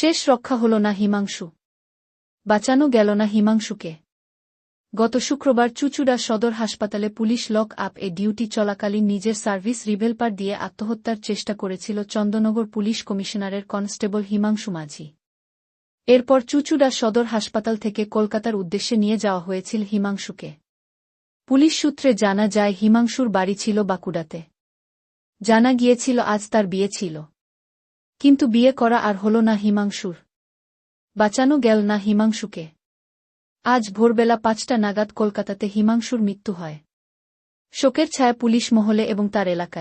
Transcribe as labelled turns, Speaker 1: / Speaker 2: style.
Speaker 1: শেষ রক্ষা হল না হিমাংশু। বাঁচানো গেল না হিমাংশুকে। গত শুক্রবার চুচুড়া সদর হাসপাতালে পুলিশ লক আপ এ ডিউটি চলাকালীন নিজের সার্ভিস রিভেলপার দিয়ে আত্মহত্যার চেষ্টা করেছিল চন্দনগর পুলিশ কমিশনারের কনস্টেবল হিমাংশু মাঝি। এরপর চুচুড়া সদর হাসপাতাল থেকে কলকাতার উদ্দেশ্যে নিয়ে যাওয়া হয়েছিল হিমাংশুকে। পুলিশ সূত্রে জানা যায়, হিমাংশুর বাড়ি ছিল বাঁকুড়াতে। জানা গিয়েছিল আজ তার বিয়ে ছিল। কিন্তু বিয়ে করা আর হল না হিমাংশুর। বাঁচানো গেল না হিমাংশুকে। আজ ভোরবেলা পাঁচটা নাগাদ কলকাতাতে হিমাংশুর মৃত্যু হয়। শোকের ছায়া পুলিশ মহলে এবং তার এলাকায়।